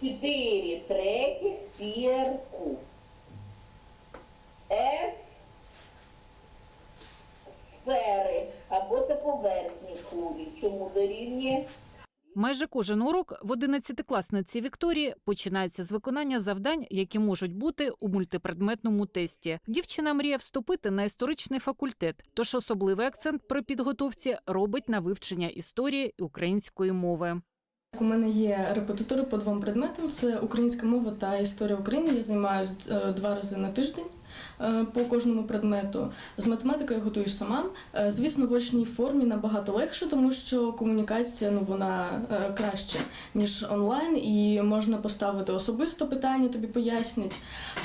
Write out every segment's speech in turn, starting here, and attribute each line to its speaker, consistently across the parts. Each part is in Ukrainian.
Speaker 1: Чотири треті вверху. С сфери або це поверхні кулі. Чому дорівнює?
Speaker 2: Майже кожен урок в 11-класниці Вікторії починається з виконання завдань, які можуть бути у мультипредметному тесті. Дівчина мріє вступити на історичний факультет, тож особливий акцент при підготовці робить на вивчення історії і української мови.
Speaker 3: У мене є репетитори по двом предметам: це українська мова та історія України. Я займаюся два рази на тиждень е, по кожному предмету. З математикою я готуюсь сама. Е, Звісно, в очній формі набагато легше, тому що комунікація ну вона е, краще ніж онлайн, і можна поставити особисто питання, тобі пояснять.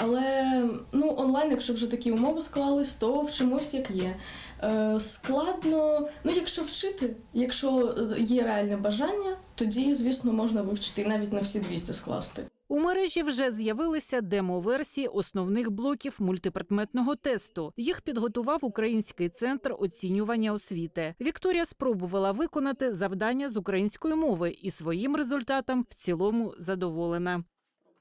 Speaker 3: Але ну онлайн, якщо вже такі умови склались, то вчимось як є. Е, Складно, ну якщо вчити, якщо е, є реальне бажання, тоді, звісно, можна вивчити і навіть на всі 200 скласти.
Speaker 2: У мережі вже з'явилися демо-версії основних блоків мультипредметного тесту. Їх підготував Український центр оцінювання освіти. Вікторія спробувала виконати завдання з української мови і своїм результатом в цілому задоволена.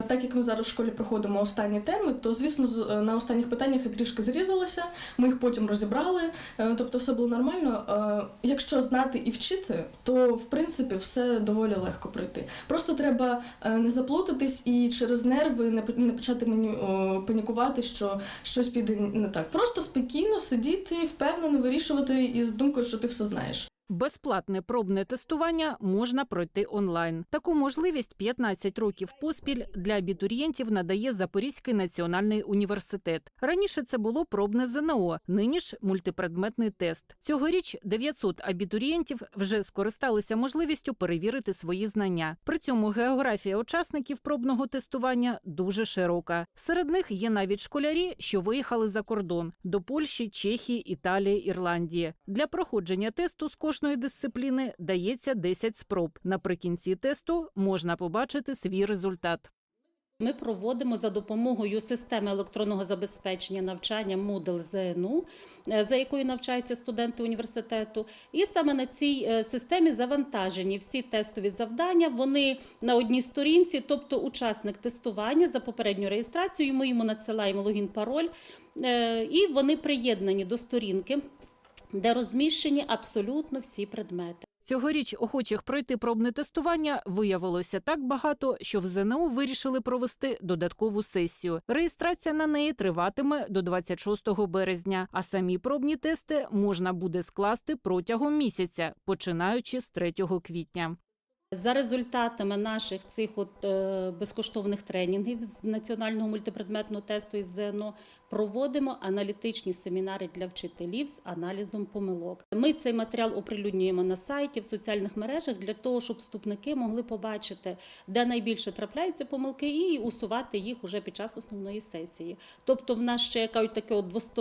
Speaker 3: Так як ми зараз в школі проходимо останні теми, то звісно е, на останніх питаннях я трішки зрізалася. Ми їх потім розібрали. е, Тобто, все було нормально. Е, Якщо знати і вчити, то в принципі все доволі легко пройти. Просто треба не заплутатись і через нерви не почати мені панікувати, що щось піде не так. Просто спокійно сидіти, впевнено вирішувати із думкою, що ти все знаєш.
Speaker 2: Безплатне пробне тестування можна пройти онлайн. Таку можливість 15 років поспіль для абітурієнтів надає Запорізький національний університет. Раніше це було пробне ЗНО, нині ж мультипредметний тест. Цьогоріч 900 абітурієнтів вже скористалися можливістю перевірити свої знання. При цьому географія учасників пробного тестування дуже широка. Серед них є навіть школярі, що виїхали за кордон до Польщі, Чехії, Італії, Ірландії. Для проходження тесту з кожної дисципліни дається 10 спроб. Наприкінці тесту можна побачити свій результат.
Speaker 4: Ми проводимо за допомогою системи електронного забезпечення навчання Moodle ЗНУ, е, за якою навчаються студенти університету. І саме на цій е, системі завантажені всі тестові завдання. Вони на одній сторінці, тобто учасник тестування за попередню реєстрацію. Ми йому надсилаємо логін, пароль, е, і вони приєднані до сторінки, де розміщені абсолютно всі предмети.
Speaker 2: Цьогоріч охочих пройти пробне тестування виявилося так багато, що в ЗНО вирішили провести додаткову сесію. Реєстрація на неї триватиме до 26 березня, а самі пробні тести можна буде скласти протягом місяця, починаючи з 3 квітня.
Speaker 4: За результатами наших цих от е, безкоштовних тренінгів з національного мультипредметного тесту із ЗНО проводимо аналітичні семінари для вчителів з аналізом помилок. Ми цей матеріал оприлюднюємо на сайті в соціальних мережах для того, щоб вступники могли побачити, де найбільше трапляються помилки, і усувати їх уже під час основної сесії. Тобто, в нас ще яка таке от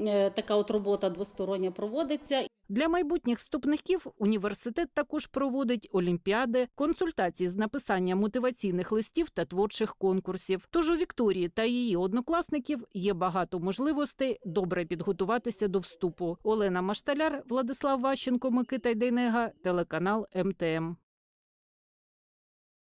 Speaker 4: е, така от робота двостороння проводиться.
Speaker 2: Для майбутніх вступників університет також проводить олімпіади, консультації з написання мотиваційних листів та творчих конкурсів. Тож у Вікторії та її однокласників є багато можливостей добре підготуватися до вступу. Олена Машталяр, Владислав Ващенко, Микита Дейнега, телеканал МТМ.